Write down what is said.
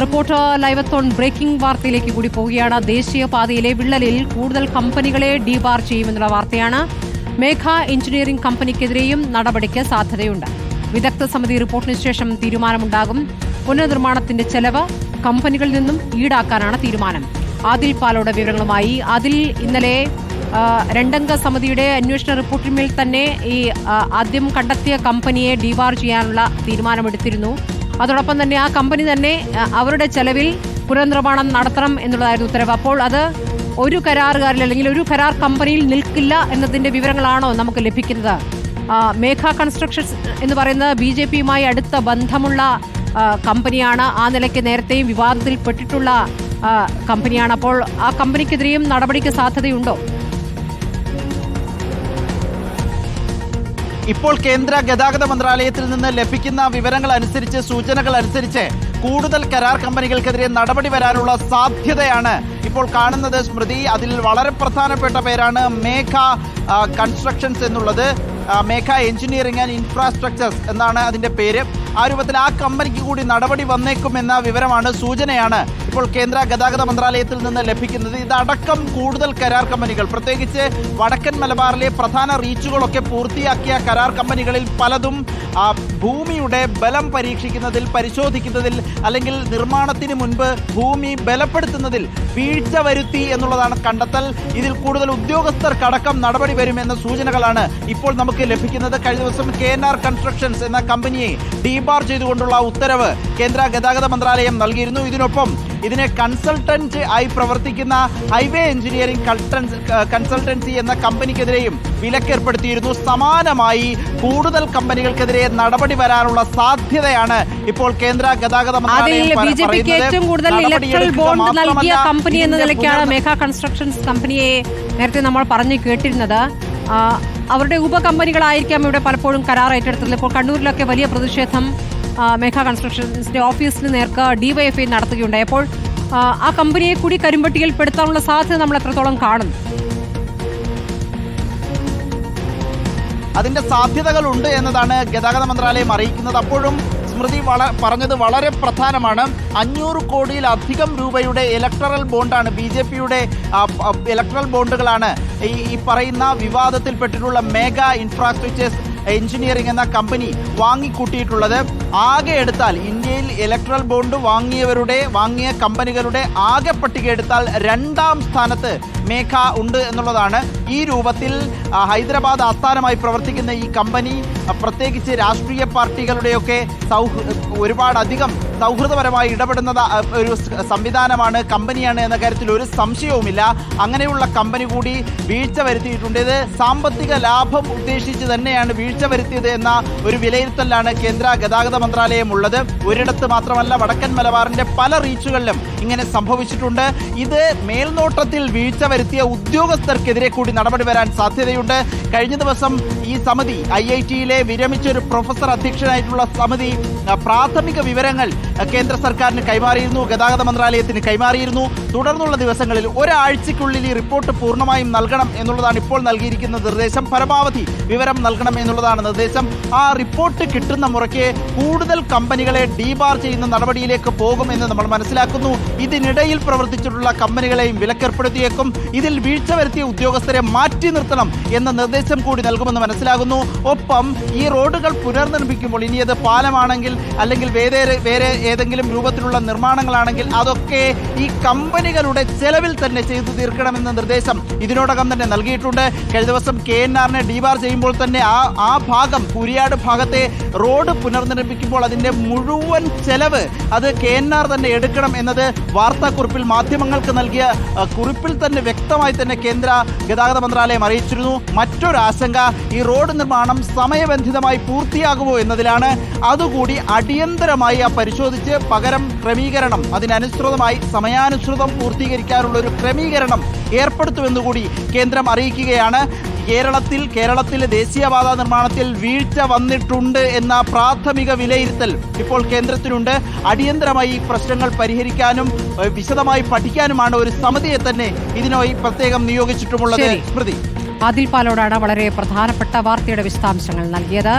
Reporter livethon breaking വാർത്തയിലേക്ക് കൂടി പോവുകയാണ്. ദേശീയപാതയിലെ വിള്ളലിൽ കൂടുതൽ കമ്പനികളെ ഡീബാർ ചെയ്യുമെന്നുള്ള വാർത്തയാണ്. മേഘ എഞ്ചിനീയറിംഗ് കമ്പനിക്കെതിരെയും നടപടിക്ക് സാധ്യതയുണ്ട്. വിദഗ്ധ സമിതി റിപ്പോർട്ടിന് ശേഷം തീരുമാനമുണ്ടാകും. പുനർനിർമ്മാണത്തിന്റെ ചെലവ് കമ്പനികളിൽ നിന്നും ഈടാക്കാനാണ് തീരുമാനം. ആദിൽ പാലോടെ വിവരങ്ങളുമായി. അതിൽ ഇന്നലെ രണ്ടംഗ സമിതിയുടെ അന്വേഷണ റിപ്പോർട്ടിന്മേൽ തന്നെ ഈ ആദ്യം കണ്ടെത്തിയ കമ്പനിയെ ഡീബാർ ചെയ്യാനുള്ള തീരുമാനമെടുത്തിരുന്നു. അതോടൊപ്പം തന്നെ ആ കമ്പനി തന്നെ അവരുടെ ചെലവിൽ പുനർനിർമ്മാണം നടത്തണം എന്നുള്ളതായിരുന്നു ഉത്തരവ്. അപ്പോൾ അത് ഒരു കരാറുകാരിൽ അല്ലെങ്കിൽ ഒരു കരാർ കമ്പനിയിൽ നിൽക്കില്ല എന്നതിന്റെ വിവരങ്ങളാണോ നമുക്ക് ലഭിക്കുന്നത്? മേഘ കൺസ്ട്രക്ഷൻസ് എന്ന് പറയുന്നത് ബി ജെ പിയുമായി അടുത്ത ബന്ധമുള്ള കമ്പനിയാണ്. ആ നിലയ്ക്ക് നേരത്തെയും വിവാദത്തിൽപ്പെട്ടിട്ടുള്ള പെട്ടിട്ടുള്ള കമ്പനിയാണ്. അപ്പോൾ ആ കമ്പനിക്കെതിരെയും നടപടിക്ക് സാധ്യതയുണ്ടോ? ഇപ്പോൾ കേന്ദ്ര ഗതാഗത മന്ത്രാലയത്തിൽ നിന്ന് ലഭിക്കുന്ന വിവരങ്ങൾ അനുസരിച്ച് സൂചനകൾ അനുസരിച്ച് കൂടുതൽ കരാർ കമ്പനികൾക്കെതിരെ നടപടി വരാനുള്ള സാധ്യതയാണ് ഇപ്പോൾ കാണുന്നത്. സ്മൃതി അതിൽ വളരെ പ്രധാനപ്പെട്ട പേരാണ് മേഘ കൺസ്ട്രക്ഷൻസ് എന്നുള്ളത്. മേഘ എഞ്ചിനീയറിംഗ് ആൻഡ് ഇൻഫ്രാസ്ട്രക്ചേഴ്സ് എന്നാണ് അതിന്റെ പേര്. ആ രൂപത്തിൽ ആ കമ്പനിക്ക് കൂടി നടപടി വന്നേക്കുമെന്ന വിവരമാണ് സൂചനയാണ് ഇപ്പോൾ കേന്ദ്ര ഗതാഗത മന്ത്രാലയത്തിൽ നിന്ന് ലഭിക്കുന്നത്. ഇതടക്കം കൂടുതൽ കരാർ കമ്പനികൾ പ്രത്യേകിച്ച് വടക്കൻ മലബാറിലെ പ്രധാന റീച്ചുകളൊക്കെ പൂർത്തിയാക്കിയ കരാർ കമ്പനികളിൽ പലതും ആ, ഭൂമിയുടെ ബലം പരീക്ഷിക്കുന്നതിൽ പരിശോധിക്കുന്നതിൽ അല്ലെങ്കിൽ നിർമ്മാണത്തിന് മുൻപ് ഭൂമി ബലപ്പെടുത്തുന്നതിൽ വീഴ്ച വരുത്തി എന്നുള്ളതാണ് കണ്ടെത്തൽ. ഇതിൽ കൂടുതൽ ഉദ്യോഗസ്ഥർക്കടക്കം നടപടി വരുമെന്ന സൂചനകളാണ് ഇപ്പോൾ നമുക്ക് ലഭിക്കുന്നത്. കഴിഞ്ഞ ദിവസം കെ എൻ ആർ കൺസ്ട്രക്ഷൻസ് എന്ന കമ്പനിയെ ഡീബാർ ചെയ്തുകൊണ്ടുള്ള ഉത്തരവ് കേന്ദ്ര ഗതാഗത മന്ത്രാലയം നൽകിയിരുന്നു. ഇതിനൊപ്പം ഇതിനെ കൺസൾട്ടന്റ് ആയി പ്രവർത്തിക്കുന്ന ഹൈവേ എഞ്ചിനീയറിംഗ് കൺസൾട്ടൻസി എന്ന കമ്പനിക്കെതിരെയും വിലക്കേർപ്പെടുത്തിയിരുന്നു. സമാനമായി കൂടുതൽ കമ്പനികൾക്കെതിരെ നടപടി വരാനുള്ള സാധ്യതയാണ് ഇപ്പോൾ കേന്ദ്ര ഗതാഗത. ഏറ്റവും കൂടുതൽ ഇലക്ട്രൽ ബോണ്ട് നൽകിയ കമ്പനി എന്ന നിലയ്ക്കാണ് മേഘ കൺസ്ട്രക്ഷൻസ് കമ്പനിയെ നേരത്തെ നമ്മൾ പറഞ്ഞു കേട്ടിരുന്നത്. അവരുടെ ഉപകമ്പനികളായിരിക്കാം ഇവിടെ പലപ്പോഴും കരാർ ഏറ്റെടുത്തത് ഇപ്പോൾ കണ്ണൂരിലൊക്കെ വലിയ പ്രതിഷേധം മേഘ കൺസ്ട്രക്ഷൻസിന്റെ ഓഫീസിന് നേർക്ക് ഡിവൈഎഫ്ഐ നടത്തുകയുണ്ടായി. അപ്പോൾ ആ, കമ്പനിയെ കൂടി കരിമ്പട്ടിയിൽ പെടുത്താനുള്ള സാധ്യത നമ്മൾ എത്രത്തോളം കാണുന്നു അതിന്റെ സാധ്യതകളുണ്ട് എന്നതാണ് ഗതാഗത മന്ത്രാലയം അറിയിക്കുന്നത്. അപ്പോഴും സ്മൃതി വള പറഞ്ഞത് വളരെ പ്രധാനമാണ്. അഞ്ഞൂറ് കോടിയിലധികം രൂപയുടെ ഇലക്ട്രൽ ബോണ്ടാണ് ബി ജെ പിയുടെ ഇലക്ട്രൽ ബോണ്ടുകളാണ് ഈ പറയുന്ന വിവാദത്തിൽപ്പെട്ടിട്ടുള്ള മെഗാ ഇൻഫ്രാസ്ട്രക്ചേഴ്സ് എഞ്ചിനീയറിംഗ് എന്ന കമ്പനി വാങ്ങിക്കൂട്ടിയിട്ടുള്ളത്. ആകെ എടുത്താൽ ഇന്ത്യയിൽ ഇലക്ട്രൽ ബോണ്ട് വാങ്ങിയവരുടെ വാങ്ങിയ കമ്പനികളുടെ ആകെ പട്ടിക എടുത്താൽ രണ്ടാം സ്ഥാനത്ത് മേഘ ഉണ്ട് എന്നുള്ളതാണ്. ഈ രൂപത്തിൽ ഹൈദരാബാദ് ആസ്ഥാനമായി പ്രവർത്തിക്കുന്ന ഈ കമ്പനി പ്രത്യേകിച്ച് രാഷ്ട്രീയ പാർട്ടികളുടെയൊക്കെ സൗഹൃ ഒരുപാടധികം സൗഹൃദപരമായി ഇടപെടുന്ന ഒരു സംവിധാനമാണ് കമ്പനിയാണ് എന്ന കാര്യത്തിൽ ഒരു സംശയവുമില്ല. അങ്ങനെയുള്ള കമ്പനി കൂടി വീഴ്ച വരുത്തിയിട്ടുണ്ട്. ഇത് സാമ്പത്തിക ലാഭം ഉദ്ദേശിച്ച് തന്നെയാണ് വീഴ്ച വരുത്തിയത് എന്ന ഒരു വിലയിരുത്തലാണ് കേന്ദ്ര ഗതാഗത മന്ത്രാലയം ഉള്ളത്. ഒരിടത്ത് മാത്രമല്ല വടക്കൻ മലബാറിന്റെ പല റീച്ചുകളിലും ഇങ്ങനെ സംഭവിച്ചിട്ടുണ്ട്. ഇത് മേൽനോട്ടത്തിൽ വീഴ്ച വരുത്തിയ ഉദ്യോഗസ്ഥർക്കെതിരെ കൂടി നടപടി വരാൻ സാധ്യതയുണ്ട്. കഴിഞ്ഞ ദിവസം ഈ സമിതി ഐ ഐ ടിയിലെ വിരമിച്ച ഒരു പ്രൊഫസർ അധ്യക്ഷനായിട്ടുള്ള സമിതി പ്രാഥമിക വിവരങ്ങൾ കേന്ദ്ര സർക്കാരിന് കൈമാറിയിരുന്നു ഗതാഗത മന്ത്രാലയത്തിന് കൈമാറിയിരുന്നു. തുടർന്നുള്ള ദിവസങ്ങളിൽ ഒരാഴ്ചയ്ക്കുള്ളിൽ ഈ റിപ്പോർട്ട് പൂർണമായും നൽകണം എന്നുള്ളതാണ് ഇപ്പോൾ നൽകിയിരിക്കുന്ന നിർദ്ദേശം. പരമാവധി വിവരം നൽകണം എന്നുള്ളതാണ് നിർദ്ദേശം. ആ റിപ്പോർട്ട് കിട്ടുന്ന മുറയ്ക്ക് കൂടുതൽ കമ്പനികളെ ഡീബാർ ചെയ്യുന്ന നടപടിയിലേക്ക് പോകുമെന്ന് നമ്മൾ മനസ്സിലാക്കുന്നു. ഇതിനിടയിൽ പ്രവർത്തിച്ചിട്ടുള്ള കമ്പനികളെയും വിലക്കേർപ്പെടുത്തിയേക്കും. ഇതിൽ വീഴ്ച വരുത്തിയ ഉദ്യോഗസ്ഥരെ മാറ്റി നിർത്തണം എന്ന നിർദ്ദേശം കൂടി നൽകുമെന്ന് മനസ്സിലാകുന്നു. ഒപ്പം ഈ റോഡുകൾ പുനർനിർമ്മിക്കുമ്പോൾ ഇനി അത് പാലമാണെങ്കിൽ അല്ലെങ്കിൽ വേറെ വേറെ ഏതെങ്കിലും രൂപത്തിലുള്ള നിർമ്മാണങ്ങളാണെങ്കിൽ അതൊക്കെ ഈ കമ്പനികളുടെ ചെലവിൽ തന്നെ ചെയ്തു തീർക്കണമെന്ന നിർദ്ദേശം ഇതിനോടകം തന്നെ നൽകിയിട്ടുണ്ട്. കഴിഞ്ഞ ദിവസം കെ എൻ ആറിനെ ഡിബാർ ചെയ്യുമ്പോൾ തന്നെ ആ ആ ഭാഗം കുരിയാട് ഭാഗത്തെ റോഡ് പുനർനിർമ്മിക്കുമ്പോൾ അതിന്റെ മുഴുവൻ ചെലവ് അത് കെ എൻ ആർ തന്നെ എടുക്കണം എന്നത് വാർത്താക്കുറിപ്പിൽ മാധ്യമങ്ങൾക്ക് നൽകിയ കുറിപ്പിൽ തന്നെ വ്യക്തമായി തന്നെ കേന്ദ്ര ഗതാഗത മന്ത്രാലയം അറിയിച്ചിരുന്നു. മറ്റൊരു ആശങ്ക ഈ റോഡ് നിർമ്മാണം സമയബന്ധിതമായി പൂർത്തിയാകുമോ എന്നതിലാണ്. അതുകൂടി അടിയന്തരമായി പരിശോധിച്ച് പകരം ക്രമീകരണം അതിനനുസൃതമായി സമയാനുസൃതം പൂർത്തീകരിക്കാനുള്ള ഒരു ക്രമീകരണം ഏർപ്പെടുത്തുമെന്നുകൂടി കേന്ദ്രം അറിയിക്കുകയാണ്. കേരളത്തിൽ കേരളത്തിലെ ദേശീയപാത നിർമ്മാണത്തിൽ വീഴ്ച വന്നിട്ടുണ്ട് എന്ന പ്രാഥമിക വിലയിരുത്തൽ ഇപ്പോൾ കേന്ദ്രത്തിനുണ്ട്. അടിയന്തരമായി പ്രശ്നങ്ങൾ പരിഹരിക്കാനും വിശദമായി പഠിക്കാനുമാണ് ഒരു സമിതിയെ തന്നെ ഇതിനായി പ്രത്യേകം നിയോഗിച്ചിട്ടുമുള്ളത്. സ്മൃതി. ആദിൽ പാലോടാണ് വളരെ പ്രധാനപ്പെട്ട വാർത്തയുടെ വിശദാംശങ്ങൾ നൽകിയത്.